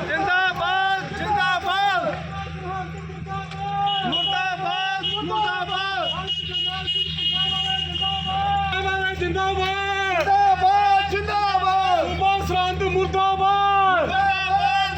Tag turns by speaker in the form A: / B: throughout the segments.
A: ਜਿੰਦਾਬਾਦ ਜਿੰਦਾਬਾਦ। ਮੁਰਦਾਬਾਦ ਮੁਰਦਾਬਾਦ।
B: ਜਿੰਦਾਬਾਦ
A: ਜਿੰਦਾਬਾਦ। ਜਿੰਦਾਬਾਦ।
B: ਸੂਬਾ ਸਰਹੰਦ ਮੁਰਦਾਬਾਦ।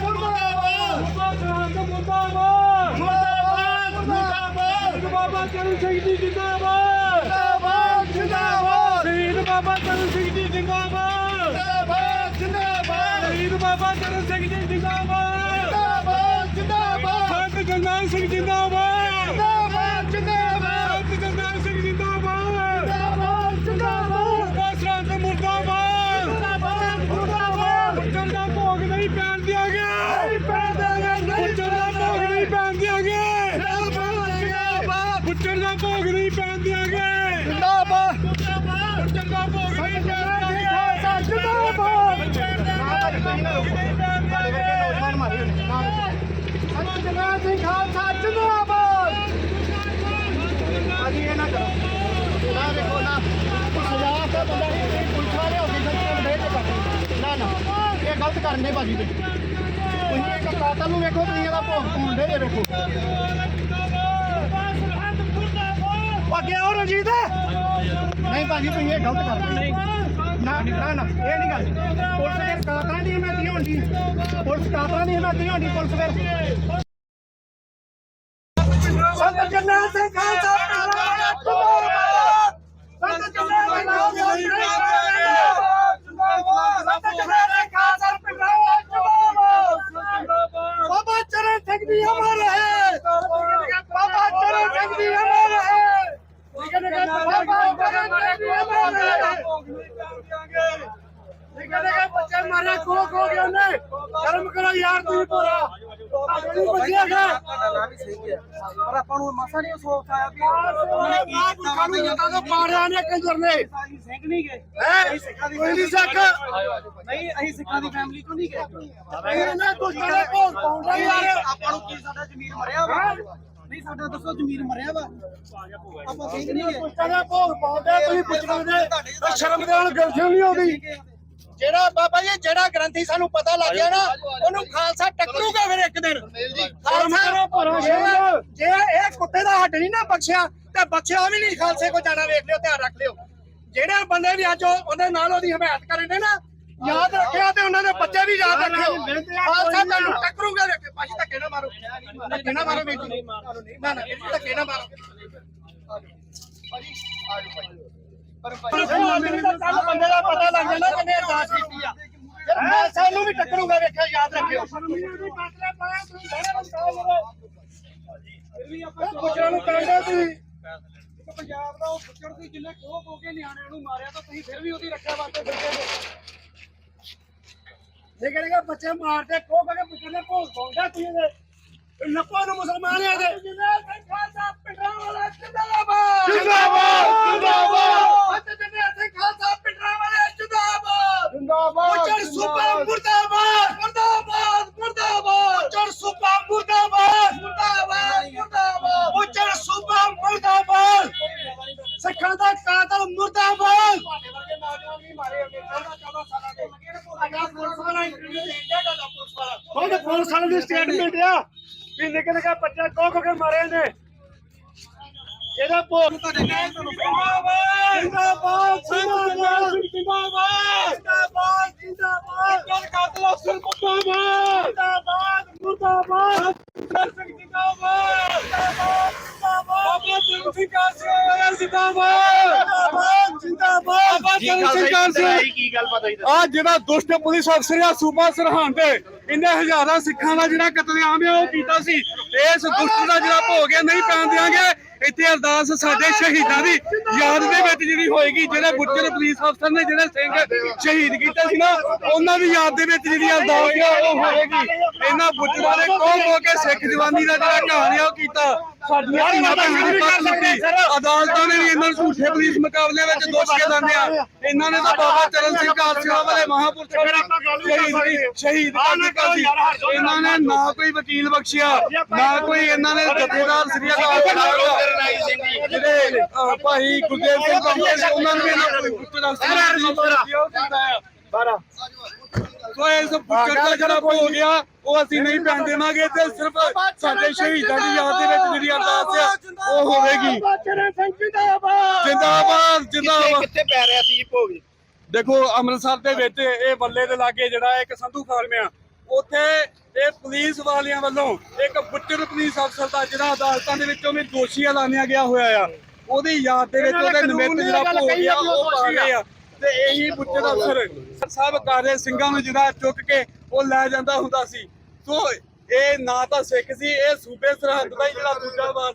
A: ਮੁਰਦਾਬਾਦ
B: ਸਰਹੰਦ ਮੁਰਦਾਬਾਦ।
A: ਮੁਰਦਾਬਾਦ ਮੁਰਦਾਬਾਦ।
B: ਬਾਬਾ ਚਰਨ ਸਿੰਘ ਜੀ ਜਿੰਦਾਬਾਦ।
A: ਜਿੰਦਾਬਾਦ ਜਿੰਦਾਬਾਦ।
B: ਸ਼ਹੀਦ ਬਾਬਾ ਚਰਨ ਸਿੰਘ ਜੀ ਜਿੰਦਾਬਾਦ।
A: ਜਿੰਦਾਬਾਦ ਜਿੰਦਾਬਾਦ।
B: ਸ਼ਹੀਦ ਬਾਬਾ ਚਰਨ ਸਿੰਘ ਜੀ ਜਿੰਦਾਬਾਦ
A: ਜਿੰਦਾਬਾਦ ਜਿੰਦਾਬਾਦ
B: ਸੰਤ ਜਰਨੈਲ ਸਿੰਘ ਜਿੰਦਾਬਾਦ।
A: ਜਿੰਦਾਬਾਦ ਜਿੰਦਾਬਾਦ।
B: ਸੰਤ ਜਰਨੈਲ ਸਿੰਘ ਜਿੰਦਾਬਾਦ।
A: ਜਿੰਦਾਬਾਦ ਜਿੰਦਾਬਾਦ।
B: ਸੂਬਾ ਸਰਹੰਦ ਮੁਰਦਾਬਾਦ।
A: ਮੁਰਦਾਬਾਦ ਮੁਰਦਾਬਾਦ।
B: ਪੁੱਤਰ ਦਾ ਭੋਗ ਨਹੀਂ ਪੈਣ ਦਿਆਂਗੇ
A: ਨਹੀਂ ਪੈਣ ਦਿਆਂਗੇ,
B: ਪੁੱਤਰ ਦਾ ਭੋਗ ਨਹੀਂ ਪੈਣ ਦਿਆਂਗੇ
A: ਜਿੰਦਾਬਾਦ ਜਿੰਦਾਬਾਦ।
B: ਪੁੱਤਰ ਦਾ ਭੋਗ ਨਹੀਂ ਪੈਣ ਦਿਆਂਗੇ
A: ਜਿੰਦਾਬਾਦ।
B: ਪੁੱਤਰ ਦਾ ਭੋਗ ਨਹੀਂ ਪੈਣ ਦਿਆਂਗੇ
A: ਜਿੰਦਾਬਾਦ। ਜਨਾਬ ਸਿੰਘ ਖਾਲਸਾ ਜਿੰਦਾਬਾਦ ਅਜੀ ਇਹ ਨਾ ਕਰੋ ਨਾ ਦੇਖੋ ਨਾ ਸਜ਼ਾ ਤਾਂ ਬੰਦਾ ਇਹ ਪੁਲਿਸ ਵਾਲੇ ਹੋ ਕੇ ਸੱਚੇ ਵੇਖ ਕਰਦੇ ਨਾ ਨਾ ਇਹ ਗਲਤ ਕਰਨ ਦੇ ਬਾਜੀ ਤੇ ਤੁਸੀਂ ਇੱਕ ਕਾਤਲ ਨੂੰ ਵੇਖੋ ਤੁਸੀਂ ਇਹਦਾ ਭੋਗ ਪਾਉਂਦੇ ਜੇ ਵੇਖੋ ਅੱਗੇ ਆਓ ਰਣਜੀਤ ਨਹੀਂ ਭਾਜੀ, ਤੁਸੀਂ ਇਹ ਗਲਤ ਕਰਦੇ ਨਹੀਂ ਨਾ ਨਾ ਨਾ ਇਹ ਨਹੀਂ ਗੱਲ। ਪੁਲਿਸ ਦੇ ਕਾਤਲਾਂ ਦੀ ਹਿਮਾਇਤ ਹੁੰਦੀ ਪੁਲਿਸ ਕਾਤਲਾਂ ਦੀ ਹਿਮਾਇਤ ਹੁੰਦੀ ਪੁਲਿਸ ਫਿਰ? ਸੰਤ ਜਰਨੈਲ ਸਿੰਘ ਖਾਲਸਾ ਸੰਤ ਜਰਨੈਲ ਸਿੰਘ ਖਾਲਸਾ ਜਿੰਦਾਬਾਦ ਸੰਤ ਜਰਨੈਲ ਸਿੰਘ ਖਾਲਸਾ ਜਿੰਦਾਬਾਦ ਬਾਬਾ ਚਰਨ ਸਿੰਘ ਜੀ ਅਮਰ ਹੈ ਬਾਬਾ ਚਰਨ ਸਿੰਘ ਜੀ ਅਮਰ ਹੈ ਬਾਬਾ ਚਰਨ ਸਿੰਘ ਜੀ ਅਮਰ ਹੈ ਨਿਕਲੇ ਗਏ। ਬੱਚੇ ਮਾਰੇ ਖੋ ਖੋ ਗਏ ਉਹਨੇ ਸ਼ਰਮ ਕਰੋ ਯਾਰ ਤੁਸੀਂ ਪੂਰਾ ਨਹੀਂ ਬਚਿਆ ਗਿਆ
C: ਪਰ ਆਪਾਂ ਨੂੰ ਮਸਾ ਨਹੀਂ ਸੋਚ ਆਇਆ ਵੀ
A: ਆਹ ਪੁੱਛਾਂ ਨੂੰ ਜਦਾਂ ਤੋਂ ਪਾੜਿਆ ਨੇ ਕੰਜਰ ਨੇ
C: ਸਿੰਘ ਨਹੀਂ ਗਏ।
A: ਹੈ ਕੋਈ ਨਹੀਂ ਸੱਕ
C: ਨਹੀਂ ਅਸੀਂ ਸਿੱਖਾਂ ਦੀ ਫੈਮਿਲੀ ਤੋਂ ਨਹੀਂ ਗਏ।
A: ਇਹਨੇ ਦੁਸ਼ਮਣ ਦੇ ਭੋਗ ਪਾਉਂਦਾ ਯਾਰ
C: ਆਪਾਂ ਨੂੰ ਕੀ ਸਾਡਾ ਜ਼ਮੀਰ ਮਰਿਆ ਵਾ? ਨਹੀਂ ਸਾਡਾ ਦੱਸੋ ਜ਼ਮੀਰ ਮਰਿਆ ਵਾ। ਆਪਾਂ ਸਿੰਘ ਨਹੀਂ ਗਏ
A: ਦੁਸ਼ਮਣ ਦੇ ਭੋਗ ਪਾਉਂਦੇ ਤੁਸੀਂ ਪੁੱਛਣਾ ਦੇ ਸ਼ਰਮ ਦੇ ਨਾਲ ਗਲਤੀ ਨਹੀਂ ਆਉਂਦੀ ਜਿਹੜਾ ਬਾਬਾ ਜੀ ਜਿਹੜਾ ਗ੍ਰੰਥੀ ਸਾਨੂੰ ਪਤਾ ਲੱਗ ਗਿਆ ਨਾ ਉਹਨੂੰ ਖਾਲਸਾ ਟੱਕਰੂਗਾ ਫਿਰ ਇੱਕ ਦਿਨ। ਖਾਲਸਾ ਜੇ- ਜੇ ਇਹ ਕੁੱਤੇ ਦਾ ਹੱਡ ਨਹੀਂ ਨਾ ਬਖਸ਼ਿਆ ਤੇ ਬਖਸ਼ਿਆ ਵੀ ਨਹੀਂ ਖਾਲਸੇ ਕੋ ਜਾਣਾ ਵੇਖ ਲਿਓ ਧਿਆਨ ਰੱਖ ਲਿਓ। ਜਿਹੜੇ ਬੰਦੇ ਵੀ ਅੱਜ ਉਹ- ਉਹਦੇ ਨਾਲ ਉਹਦੀ ਹਮਾਇਤ ਕਰਨ ਨਾ ਯਾਦ ਰੱਖਿਆ ਤੇ ਉਹਨਾਂ ਦੇ ਬੱਚੇ ਵੀ ਯਾਦ ਰੱਖਿਓ। ਖਾਲਸਾ ਤੁਹਾਨੂੰ ਟੱਕਰੂਗਾ ਵੇਖ ਪਾਜੀ ਧੱਕੇ ਨਾ ਮਾਰੋ ਧੱਕੇ ਨਾ ਮਾਰੋ ਵੀਰ ਜੀ ਨਾ ਨਾ ਵੀਰ ਜੀ, ਧੱਕੇ ਨਾ ਮਾਰੋ ਪਰ ਕੱਲ ਬੰਦੇ ਦਾ ਪਤਾ ਲੱਗ ਜਾਣਾ ਕਿੰਨੇ ਅਰਦਾਸ ਕੀਤੀ ਆ ਫਿਰ ਮੈਂ ਸਾਨੂੰ ਵੀ ਟੱਕਰੂਗਾ ਵੇਖਿਓ ਯਾਦ ਰੱਖਿਓ ਪੁੱਛਣ ਨੂੰ ਕਹਿੰਦੇ ਤੁਸੀਂ
C: ਪੰਜਾਬ ਦਾ ਉਹ ਬੁੱਚੜ ਸੀ ਜਿੰਨੇ ਖੋ ਖੋ ਕੇ ਨਿਆਣਿਆਂ ਨੂੰ ਮਾਰਿਆ ਤਾਂ ਤੁਸੀਂ ਫਿਰ ਵੀ ਉਹਦੀ ਰੱਖਿਆ ਵਾਸਤੇ ਫਿਰਦੇ
A: ਬੱਚੇ ਮਾਰਦੇ ਕੋ ਕੇ ਪੁੱਛਣ ਦੇ ਭੋਗ ਪਾਉਂਦਾ ਤੁਸੀਂ ਇਹਦੇ ਨੱਪੋ ਨੂੰ ਮੁਸਲਮਾਨ ਆ ਦੇ ਜਿੰਦਾਬਾਦ ਖਾਲਸਾ ਪਿੰਡਾਂ ਵਾਲਾ ਜਿੰਦਾਬਾਦ। ਜਿੰਦਾਬਾਦ ਜਿੰਦਾਬਾਦ। ਅੱਜ ਜਿੰਨੇ ਅਸੀਂ ਖਾਲਸਾ ਪਿੰਡਾਂ ਵਾਲੇ ਜਿੰਦਾਬਾਦ। ਜਿੰਦਾਬਾਦ ਪੁੱਛਣ ਸੁਪਾ ਮੁਰਦਾਬਾਦ ਮੁਰਦਾਬਾਦ ਮੁਰਦਾਬਾਦ। ਪੁੱਛਣ ਸੁਪਾ ਮੁਰਦਾਬਾਦ ਮੁਰਦਾਬਾਦ ਮੁਰਦਾਬਾਦ। ਪੁੱਛਣ ਸੁਪਾ ਮੁਰਦਾਬਾਦ। ਸਿੱਖਾਂ ਦਾ ਕਾਤਲ ਮੁਰਦਾਬਾਦ। ਉਹਦੇ ਪੁਲਿਸ ਵਾਲੇ ਦੀ ਸਟੇਟਮੈਂਟ ਆ। ਵੀ ਨਿੱਕੇ ਨਿੱਕੇ ਬੱਚੇ ਕੋ ਕੋ ਕੇ ਮਾਰੇ ਨੇ। ਇਹਦਾ ਭੋਗ ਜਿੰਦਾਬਾਦ। ਜਿੰਦਾਬਾਦ। ਜਿੰਦਾਬਾਦ ਜਿੰਦਾਬਾਦ। ਜਿੰਦਾਬਾਦ। ਜਿੰਦਾਬਾਦ
B: ਕਰ ਕਾਤਲ ਅਫਸਰ ਮੁਰਦਾਬਾਦ
A: ਜਿੰਦਾਬਾਦ ਮੁਰਦਾਬਾਦ।
B: ਜਿੰਦਾਬਾਦ
A: ਜਿੰਦਾਬਾਦ।
B: ਚਰਨ ਸਿੰਘ ਕਾਸੇ ਜਿੰਦਾਬਾਦ।
A: ਜਿੰਦਾਬਾਦ
B: ਬਾਬਾ ਚਰਨ ਸਿੰਘ ਕਾਸੇ
A: ਕੀ ਗੱਲ ਪਤਾ ਹੀ
B: ਆ ਜਿਹੜਾ ਦੁਸ਼ਟ ਪੁਲਿਸ ਅਫਸਰ ਆ ਸੂਬਾ ਸਰਹੰਦ ਇਹਨੇ ਹਜ਼ਾਰਾਂ ਸਿੱਖਾਂ ਦਾ ਜਿਹੜਾ ਕਤਲੇਆਮ ਆ ਉਹ ਕੀਤਾ ਸੀ। ਇਸ ਦੁਸ਼ਟ ਦਾ ਜਿਹੜਾ ਭੋਗ ਹੈ ਨਹੀਂ ਪੈਣ ਦਿਆਂਗੇ। ਇੱਥੇ ਅਰਦਾਸ ਸਾਡੇ ਸ਼ਹੀਦਾਂ ਦੀ ਯਾਦ ਦੇ ਵਿੱਚ ਜਿਹੜੀ ਹੋਏਗੀ ਜਿਹੜੇ ਬੁੱਚਰ ਪੁਲਿਸ ਅਫਸਰ ਨੇ ਜਿਹੜੇ ਸਿੰਘ ਸ਼ਹੀਦ ਕੀਤੇ ਸੀ ਨਾ ਉਹਨਾਂ ਦੀ ਯਾਦ ਦੇ ਵਿੱਚ ਜਿਹੜੀ ਅਰਦਾਸ ਆ ਉਹ ਹੋਏਗੀ। ਇਹਨਾਂ ਬੁੱਚਰਾਂ ਨੇ ਕੋਹ ਕੋ ਕੇ ਸਿੱਖ ਜਵਾਨੀ ਦਾ ਜਿਹੜਾ ਕਹਾਣੀ ਆ ਉਹ ਕੀਤਾ। ਸਾਡੀਆਂ ਧੀਆਂ ਭੈਣਾਂ ਦੀ ਪੱਤ ਲਿੱਤੀ ਅਦਾਲਤਾਂ ਨੇ ਵੀ ਇਹਨਾਂ ਨੂੰ ਝੂਠੇ ਪੁਲਿਸ ਮੁਕਾਬਲੇ ਵਿੱਚ ਦੋਸ਼ੀ ਐਲਾਨਿਆ ਇਹਨਾਂ ਨੇ ਤਾਂ ਬਾਬਾ ਚਰਨ ਸਿੰਘ ਕਾਲਸਿਆ ਵਾਲੇ ਮਹਾਪੁਰਖ ਸ਼ਹੀਦ ਸ਼ਹੀਦ ਕਰ ਦਿੱਤਾ ਸੀ ਇਹਨਾਂ ਨੇ ਨਾ ਕੋਈ ਵਕੀਲ ਬਖਸ਼ਿਆ ਨਾ ਕੋਈ ਇਹਨਾਂ ਨੇ ਜਥੇਦਾਰ ਸ੍ਰੀ ਅਕਾਲ ਤਖਤ ਜਿਹੜੇ ਅਹ, ਭਾਈ ਗੁਰਦੇਵ ਸਿੰਘ ਕੰਪਨੀ ਸੀ ਉਹਨਾਂ ਨੂੰ ਵੀ ਇਹਨਾਂ ਕੋਈ ਪੁੱਤਰ ਅਫਸਰ ਸੋ ਇਸ ਪੁੱਤਰ ਦਾ ਜਿਹੜਾ ਹੋ ਗਿਆ ਉਹ ਅਸੀਂ ਨਹੀਂ ਪੈਣ ਦੇਵਾਂਗੇ। ਤੇ ਸਿਰਫ ਸਾਡੇ ਸ਼ਹੀਦਾਂ ਦੀ ਯਾਦ ਦੇ ਵਿੱਚ ਉਹ ਹੋਵੇਗੀ।
A: ਸਿੰਘ ਜਿੰਦਾਬਾਦ।
B: ਜਿੰਦਾਬਾਦ ਜਿੰਦਾਬਾਦ।
D: ਕਿੱਥੇ ਪੈ ਰਿਹਾ ਸੀ ਜੀ ਭੋਗ?
B: ਦੇਖੋ ਅੰਮ੍ਰਿਤਸਰ ਦੇ ਵਿੱਚ ਇਹ ਬੱਲੇ ਦੇ ਲਾਗੇ ਜਿਹੜਾ ਇੱਕ ਸੰਧੂ ਫਾਰਮ ਆ ਉੱਥੇ ਇਹ ਪੁਲਿਸ ਵਾਲਿਆਂ ਵੱਲੋਂ ਇੱਕ ਬੁੱਚਰ ਪੁਲਿਸ ਅਫਸਰ ਦਾ ਜਿਹੜਾ ਅਦਾਲਤਾਂ ਦੇ ਵਿੱਚੋਂ ਵੀ ਦੋਸ਼ੀ ਐਲਾਨਿਆ ਗਿਆ ਹੋਇਆ ਆ ਉਹਦੀ ਯਾਦ ਦੇ ਵਿੱਚ ਉਹਦੇ ਨਿਮਿਤ ਜਿਹੜਾ ਭੋਗ ਆ ਉਹ ਪਾ ਗਏ ਆ। ਤੇ ਇਹੀ ਬੁੱਚਰ ਅਫਸਰ ਸਭ ਕਾਰੇ ਸਿੰਘਾਂ ਨੂੰ ਜਿਹੜਾ ਚੁੱਕ ਕੇ ਉਹ ਲੈ ਜਾਂਦਾ ਹੁੰਦਾ ਸੀ। ਸੋ ਇਹ ਨਾ ਤਾਂ ਸਿੱਖ ਸੀ ਇਹ ਸੂਬੇ ਸਰਹੰਦ ਦਾ ਹੀ ਜਿਹੜਾ ਦੂਜਾ ਵਾਰ